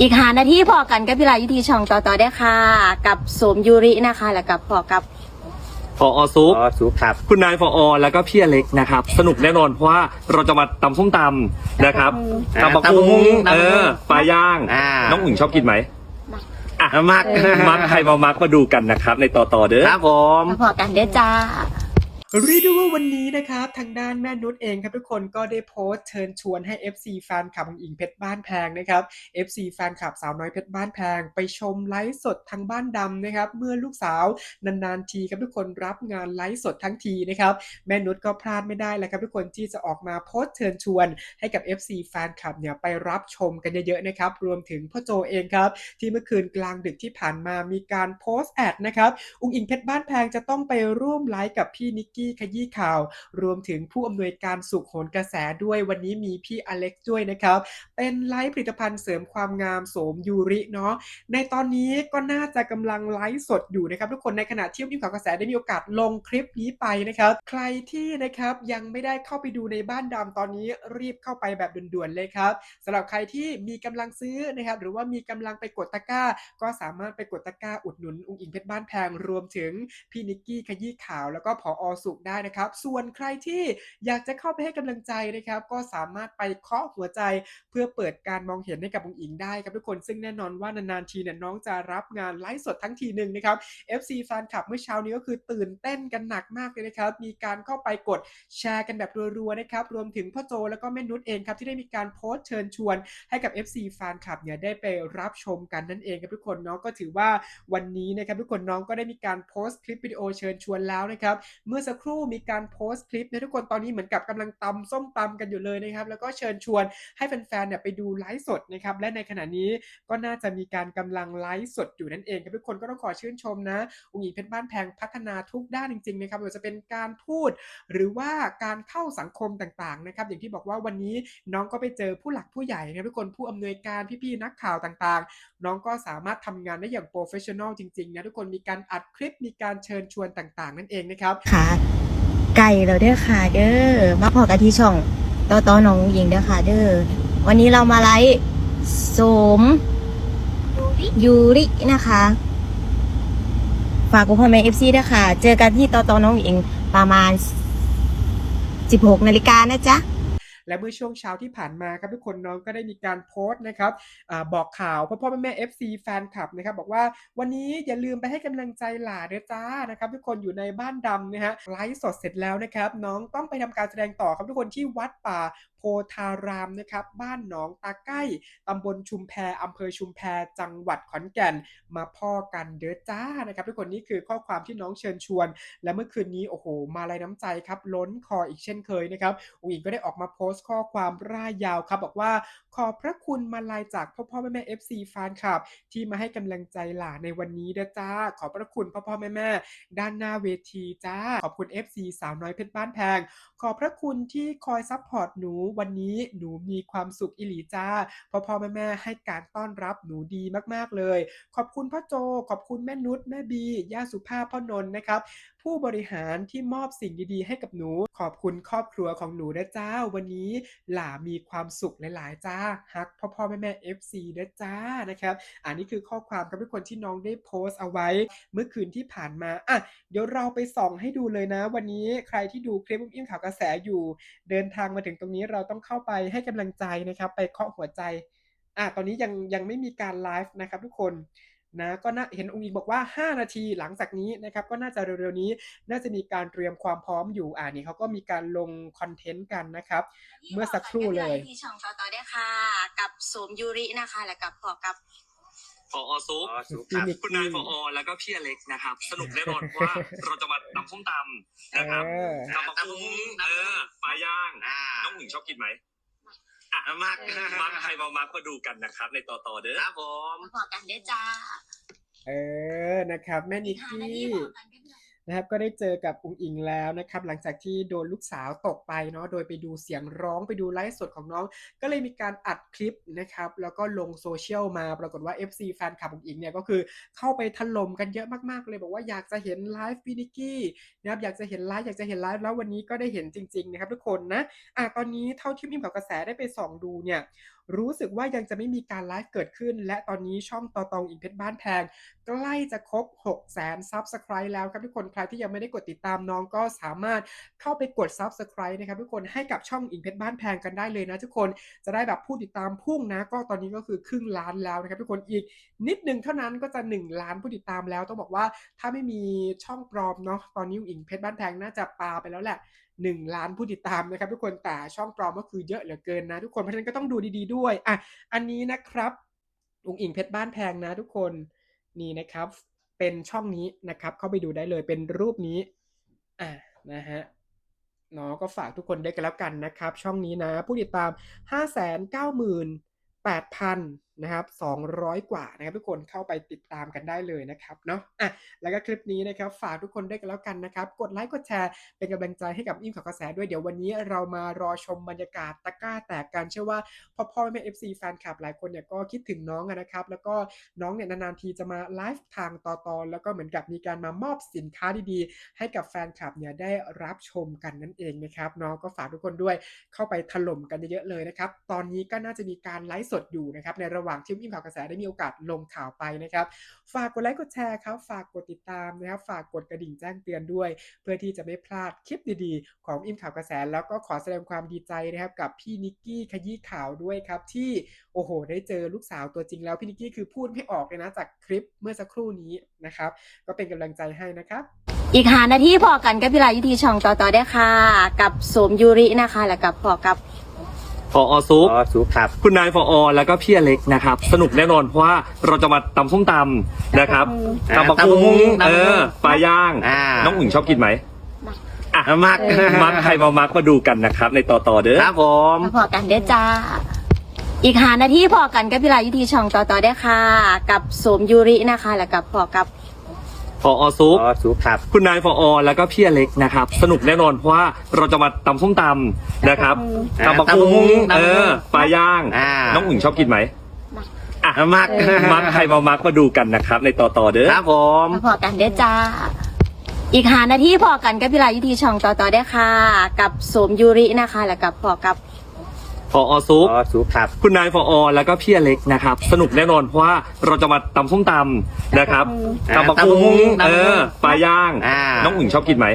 อีกหานาทีพอกันกับพี่ลายุทีช่องต่อต่อได้ค่ะ กับสมยูรินะคะ แล้วกับพอกับพออซุป อ๋อซุปครับ คุณนายพออแล้วก็พี่อเล็กนะครับ สนุกแน่นอนเพราะว่าเราจะมาตำส้มตำนะครับอ่าตำบักตำบักหุ่หุ่งงเออตำบักหุ่งปลาย่าง อ่า น้องอุ๋งชอบกินไหมอะมักมักใครมามักมาดูกันนะครับ ในต่อต่อๆเด้อ ครับผม พอกันเด้อจ้า เรียกได้ว่าวันนี้นะครับทางด้านแม่นุชเองครับทุกคนก็ได้โพสต์เชิญชวนให้ FC แฟนคลับของอิงเพชรบ้านแพงนะครับ FC แฟนคลับสาวน้อยเพชรบ้านแพง ไปชมไลฟ์สดทางบ้านดำนะครับเมื่อลูกสาวนานๆทีครับทุกคนรับงานไลฟ์สดทั้งทีนะครับแม่นุชก็พลาดไม่ได้แล้วครับทุกคนที่จะออกมาโพสต์เชิญชวน ให้กับ FC แฟนคลับเนี่ยไปรับชมกันเยอะๆนะครับรวมถึงพ่อโจเองครับที่เมื่อคืนกลางดึกที่ผ่านมามีการโพสต์แอดนะครับอุงอิงเพชรบ้านแพงจะต้องไปร่วมไลฟ์กับพี่นิกกี้ขยี้ข่าว รวมถึงผู้อำนวยการสุขโหนกระแสด้วยวันนี้มีพี่อเล็กซ์ด้วยนะครับ เป็นไลฟ์ผลิตภัณฑ์เสริมความงามโสมยูริเนาะในตอนนี้ก็น่าจะกำลังไลฟ์สดอยู่นะครับ ทุกคนในขณะที่ทีมข่าวกระแสได้มีโอกาสลงคลิปนี้ไปนะครับ ใครที่นะครับยังไม่ได้เข้าไปดูในบ้านดำตอนนี้รีบเข้าไปแบบด่วนๆเลยครับสำหรับใครที่มีกำลังซื้อนะครับ หรือว่ามีกำลังไปกดตะกร้า ก็สามารถไปกดตะกร้าอุดหนุน อุงอิงเพชรบ้านแพงรวมถึงพี่นิกกี้ขยี้ข่าวแล้วก็ผออสุขได้นะครับ ส่วนใครที่อยากจะเข้าไปให้กำลังใจนะครับ ก็สามารถไปเคาะหัวใจเพื่อเปิดการมองเห็นให้กับอุงอิงได้ครับทุกคนซึ่งแน่นอนว่านานๆทีเนี่ยน้องจะรับงานไลฟ์สดทั้งทีหนึ่งนะครับ FC แฟนคลับเมื่อเช้านี้ก็คือตื่นเต้นกันหนักมากเลยนะครับ มีการเข้าไปกดแชร์กันแบบรัวๆนะครับ รวมถึงพ่อโจแล้วก็แม่นุชเองครับที่ได้มีการโพสต์เชิญชวน ให้กับ FC แฟนคลับเนี่ยได้ไปรับชมกันนั่นเองครับทุกคนเนาะก็ถือว่าวันนี้นะครับทุกคนน้องก็ได้มีการโพสต์คลิปวิดีโอเชิญชวนแล้วนะครับเมื่อสักครู่มีการโพสต์คลิปนะทุกคนตอนนี้เหมือนกับกำลังตำส้มตำกันอยู่เลยนะครับแล้วก็เชิญชวนให้แฟนๆเนี่ยไปดูไลฟ์สดนะครับและในขณะนี้ก็น่าจะมีการกำลังไลฟ์สดอยู่นั่นเองครับทุกคนก็ต้องขอชื่นชมนะอุ๋งอิงเพชรบ้านแพงพัฒนาทุกด้านจริงๆนะครับไม่ว่าจะเป็นการพูด หรือว่าการเข้าสังคมต่างๆนะครับอย่างที่บอกว่าวันนี้น้องก็ไปเจอผู้หลักผู้ใหญ่นะทุกคนผู้อำนวยการพี่ๆนักข่าวต่างๆ น้องก็สามารถทำงานได้อย่างโปรเฟชชั่นอลจริงๆนะทุกคนมีการอัดคลิปมีการเชิญชวนต่างๆ นั่นเองนะครับค่ะ ไก่เราเด้อค่ะ เด้อมาพอกันที่ช่องต่อต่อน้องหญิงเด้อค่ะ เด้อวันนี้เรามาไลฟ์โสมยูรินะคะ ฝากคุณพ่อแม่เอฟซีด้วยค่ะ เจอกันที่ต่อต่อน้องหญิงประมาณ 16 นาฬิกานะจ๊ะ และเมื่อช่วงเช้าที่ผ่านมาครับทุกคนน้องก็ได้มีการโพสต์นะครับอบอกข่าวพ่อพ่อแม่แม่ FC แฟนคลับนะครับบอกว่าวันนี้อย่าลืมไปให้กำลังใจหลาเด้อจ้านะครับทุกคนอยู่ในบ้านดำนะฮะไลฟ์สดเสร็จแล้วนะครับน้องต้องไปทำการแสดงต่อครับทุกคนที่วัดป่า ธารามนะครับบ้านหนองตาใกล้ตำบลชุมแพอำเภอชุมแพจังหวัดขอนแก่นมาพ่อกันเด้อจ้านะครับทุกคนนี่คือข้อความที่น้องเชิญชวน และเมื่อคืนนี้โอ้โห มาลายน้ำใจครับล้นคออีกเช่นเคยนะครับอุ๋งอิงก็ได้ออกมาโพสต์ข้อความร่ายยาวครับบอกว่า ขอบพระคุณมาลายจากพ่อพ่อแม่แม่ FC แฟนคลับ ที่มาให้กำลังใจหลานในวันนี้เด้อจ้า ขอบพระคุณพ่อพ่อแม่แม่ด้านหน้าเวทีจ้า ขอบคุณ FC สาวน้อยเพชรบ้านแพง ขอบพระคุณที่คอยซัพพอร์ตหนูวันนี้หนูมีความสุขอิหลีจ้าพ่อพ่อแม่แม่ให้การต้อนรับหนูดีมากๆเลย ขอบคุณพ่อโจ ขอบคุณแม่นุชแม่บีย่าสุภาพพ่อนนท์นะครับผู้บริหารที่มอบสิ่งดีๆ ให้กับหนู ขอบคุณครอบครัวของหนูนะจ้าวันนี้หล่ามีความสุขหลายๆจ้าฮักพ่อพ่อแม่แม่ FC นะจ้านะครับ อันนี้คือข้อความครับทุกคนที่น้องได้โพสต์เอาไว้ เมื่อคืนที่ผ่านมาอะเดี๋ยวเราไปส่องให้ดูเลยนะ วันนี้ใครที่ดูคลิปอุ้มอิ่มข่าวกระแสอยู่ เดินทางมาถึงตรงนี้เราต้องเข้าไปให้กำลังใจนะครับ ไปเคาะหัวใจอะตอนนี้ยังยังไม่มีการไลฟ์นะครับทุกคน นะก็น่าเห็นองค์อิงบอกว่า 5 นาทีหลังจากนี้นะครับก็น่าจะเร็วๆนี้ น่าจะมีการเตรียมความพร้อมอยู่อ่านี่เขาก็มีการลงคอนเทนต์กันนะครับ เมื่อสักครู่เลยที่ช่องต่อต่อได้ค่ะ กับสมยูรินะคะ แล้วกับพอกับพออซุปอ๋อซุปพี่ครับนิกคุณนายพออแล้วก็พี่อเล็กนะครับ สนุกแน่นอนเพราะว่าเราจะมาตำส้มตำนะครับเออตำบักหุ่งเออปลาย่างอ่าน้องอุ๋งชอบกินไหม อะมักมักใครมามักมาดูกันนะครับ ในต่อต่อๆเด้อครับผม พอกันเด้อจ้า เออนะครับ แม่นิกกี้น นะครับก็ได้เจอกับอุงอิงแล้วนะครับหลังจากที่โดนลูกสาวตกไปเนาะโดยไปดูเสียงร้องไปดูไลฟ์สดของน้อง ก็เลยมีการอัดคลิปนะครับแล้วก็ลงโซเชียลมาปรากฏว่า FC แฟนคลับอุงอิงเนี่ยก็คือเข้าไปถล่มกันเยอะมากๆเลยบอกว่าอยากจะเห็นไลฟ์พี่นิกกี้นะครับอยากจะเห็นไลฟ์อยากจะเห็นไลฟ์แล้ววันนี้ก็ได้เห็นจริงๆนะครับทุกคนนะอะตอนนี้เท่าที่มิมกับกระแสได้ไปส่องดูเนี่ยรู้สึกว่ายังจะไม่มีการไลฟ์เกิดขึ้น และตอนนี้ช่องตอตองอิงเพชรบ้านแพง ใกล้จะครบ 6 0 0 0 0 0 Subscribe แล้วครับทุกคนใครที่ยังไม่ได้กดติดตามน้องก็สามารถเข้าไปกด Subscribe นะครับทุกคนให้กับช่องอิงเพชรบ้านแพงกันได้เลยนะทุกคนจะได้แบบผู้ติดตามพุ่งนะ ก็ตอนนี้ก็คือครึ่งล้านแล้วนะครับทุกคนอีกนิดนึงเท่านั้นก็จะ 1 ล้านผู้ติดตามแล้วต้องบอกว่าถ้าไม่มีช่องปลอมเนาะตอนนี้อิงเพชรบ้านแพงน่าจะปาไปแล้วแหละ 1 ล้านผู้ติดตามนะครับทุกคนแต่ช่องปลอมก็คือเยอะเหลือเกินนะ ทุกคนเพราะฉะนั้นก็ต้องดูดี ๆด้วยอะอันนี้นะครับอุงอิงเพชรบ้านแพงนะ ทุกคนนี่นะครับ เป็นช่องนี้นะครับ เข้าไปดูได้เลยเป็นรูปนี้อะนะฮะเนาะก็ฝากทุกคนได้กันแล้วกันนะครับ ช่องนี้นะ ผู้ติดตาม 598,000นะครับ200 กว่านะครับทุกคนเข้าไปติดตามกันได้เลยนะครับเนาะอะแล้วก็คลิปนี้นะครับฝากทุกคนได้กันแล้วกันนะครับ กดไลค์กดแชร์เป็นกำลังใจให้กับอิ่มข่าวกระแสด้วยเดี๋ยววันนี้เรามารอชมบรรยากาศตะกร้าแตกกันเชื่อว่าพ่อพ่อแม่เอฟซีแฟนคลับหลายคนเนี่ยก็คิดถึงน้องนะครับ แล้วก็น้องเนี่ยนานๆทีจะมาไลฟ์ทางต่อตอนแล้วก็เหมือนกับมีการมามอบสินค้าดีๆ ให้กับแฟนคลับเนี่ยได้รับชมกันนั่นเองนะครับน้องก็ฝากทุกคนด้วยเข้าไปถล่มกันเยอะๆเลยนะครับตอนนี้ก็น่าจะมีการไลฟ์สดอยู่นะครับในระหว่างที่อิ่มข่าวกระแสได้มีโอกาสลงข่าวไปนะครับ ฝากกดไลค์กดแชร์ครับ ฝากกดติดตามนะครับ ฝากกดกระดิ่งแจ้งเตือนด้วย เพื่อที่จะไม่พลาดคลิปดีๆ ของอิ่มข่าวกระแส แล้วก็ขอแสดงความดีใจนะครับกับพี่นิกกี้ขยี้ข่าวด้วยครับที่โอ้โห ได้เจอลูกสาวตัวจริงแล้วพี่นิกกี้คือพูดไม่ออกเลยนะจากคลิปเมื่อสักครู่นี้นะครับ ก็เป็นกำลังใจให้นะครับอีกหานาทีพอกันกับพิลายุทีช่องต่อต่อได้ค่ะ กับสมยูรินะคะ แล้วกับพอกับ พออซุป อ๋อซุปครับ คุณนายพออแล้วก็พี่อเล็กนะครับ สนุกแน่นอนเพราะว่าเราจะมาตำส้มตำนะครับอ่าตำบักตำบักหุ่หุ่งงเออปลาย่าง อ่า น้องอุ๋งชอบกินไหมอะมักมักใครมามักมาดูกันนะครับ ในต่อต่อเด้อ ครับผม พอกันได้อจ้า อีกหานาทีพอกันกับพิลายุทีช่องต่อต่อได้ค่ะ กับสมยูรินะคะ แล้วกับพอกับ พออซุป อ๋อซุปครับ คุณนายพออแล้วก็พี่อเล็กนะครับ สนุกแน่นอนเพราะว่าเราจะมาตำส้มตำนะครับอ่าตำบักหุ่งตำบักหุ่งเออปลาย่าง อ่า น้องอุ๋งชอบกินไหมอะมักมักใครมามักมาดูกันนะครับ ในต่อต่อเด้อ ครับผม พอกันได้อจ้า อีกหานาทีพอกันกับพิลายุทีช่องต่อต่อได้ค่ะ กับสมยูรินะคะ แล้วกับพอกับ พออซุป อ๋อซุปครับ คุณนายพออแล้วก็พี่อเล็กนะครับ สนุกแน่นอนเพราะว่าเราจะมาตำส้มตำนะครับอ่าตำบักหุ่งตำบักหุ่งเออปลาย่าง อ่า น้องอุ๋งชอบกินไหม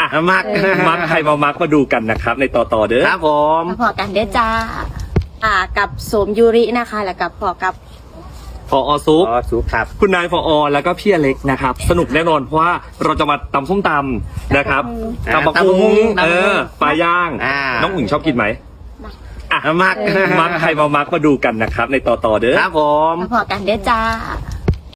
อะมักมักใครมามักมาดูกันนะครับในต่อต่อเด้อครับผมพอกันได้อจ้าอ่ากับสมยูรินะคะแล้วกับพอกับพออซุปอ๋อซุปครับคุณนายพออแล้วก็พี่อเล็กนะครับสนุกแน่นอนเพราะว่าเราจะมาตำส้มตำนะครับอ่าตำบักหุ่งตำบักหุ่งเออปลาย่างอ่าน้องอุ๋งชอบกินไหม อะมัก มักใครมามักมาดูกันนะครับ ในต่อต่อเด้อ ครับผม พอกันได้อจ้า